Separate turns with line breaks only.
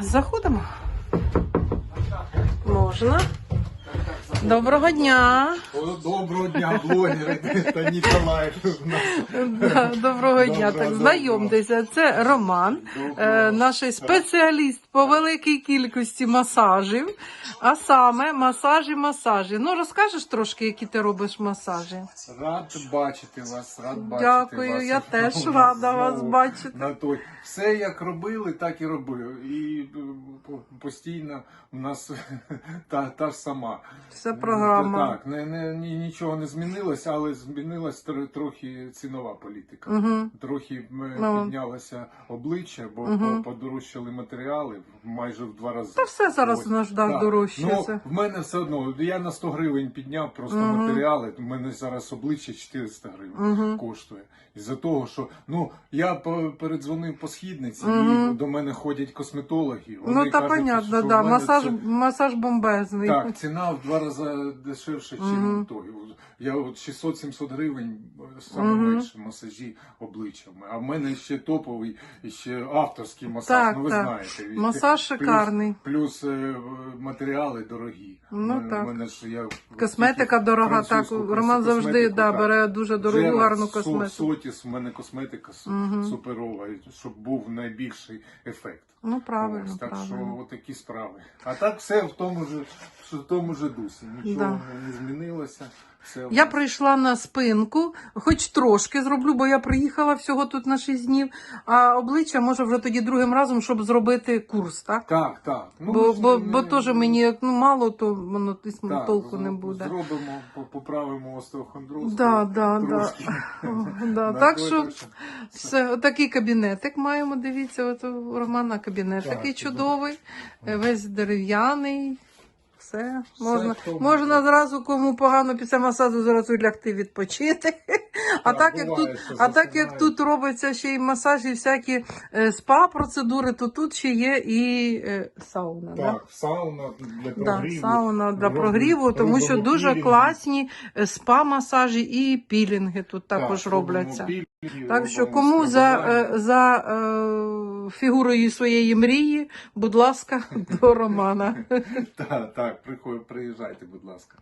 заходимо. Можна. Доброго дня.
Доброго дня, блогери та Ніколаєв.
Да, Доброго дня. Так, знайомтеся. Це Роман, е, наш спеціаліст по великій кількості масажів. А саме масажі, масажі. Ну, розкажеш трошки, які ти робиш масажі?
Рад бачити вас, рад бачити
Дякую,
вас.
я теж рада вас бачити.
На той. Все як робили, так і робив. І е, постійно у нас та, та ж сама.
Це програма.
Так, не, не, нічого не змінилося, але змінилась тр- трохи цінова політика.
Угу.
Трохи м,
Ну.
піднялося обличчя, бо по- подорожчали матеріали майже в два рази.
Та все зараз
Ось.
у нас да, дорожчається.
Ну, в мене все одно, я на 100 гривень підняв просто
Мгм.
матеріали. У мене зараз обличчя 400 гривень
Угу.
коштує. Із-за того, що ну я передзвонив по східниці,
Мгм.
і до мене ходять косметологи. Вони
Ну, та
кажуть,
понятно,
що
да. Масаж,
це-
масаж бомбезний.
Так, ціна в два рази дешевше, ніж
Мгм.
той. Я от 600-700 гривень саме
Мгм.
менше масажі обличчями. А в мене ще топовий, і ще авторський масаж.
Так,
ну ви
так.
знаєте.
Масаж шикарний.
Плюс е, матеріали дорогі.
Ну,
Мене-
так.
мене ж я
Косметика дорога, так. Роман завжди да, бере дуже дорогу,
Джера,
гарну косметику.
Сотіс, у мене косметика су-
Мгм.
суперова, щоб був найбільший ефект.
Ну, правильно,
Ось, так
правильно.
що такі справи. А так все в тому ж, в тому ж дусі. Нічого
Да.
не змінилося. Все
Я
нас-
прийшла на спинку, хоч трошки зроблю, бо я приїхала всього тут на 6 днів, а обличчя може вже тоді другим разом, щоб зробити курс, так?
Так, так. Ну,
бо бо,
не-
бо теж мені як ну мало, то воно
так,
толку не буде.
Зробимо, поправимо остеохондроз.
Да, да, да.
трошки.
Да,
На
так що
що
все, такий кабінетик маємо. Дивіться, от у Романа кабінет
Так,
такий чудовий, весь дерев'яний. Все, можна,
все
можна зразу, кому погано після масажу, зразу лягти відпочити. А
Так,
як тут, а так як тут робиться ще й масаж, і всякі е, спа-процедури, то тут ще є і е, сауна. Да?
Так, сауна для
Да,
прогріву.
сауна для прогріву, тому що дуже класні е, спа-масажі і пілінги тут також
Так,
робляться.
пілінги,
Так що кому за, е, за е, фігурою своєї мрії, будь ласка, до Романа.
Так, так, приїжджайте, будь ласка.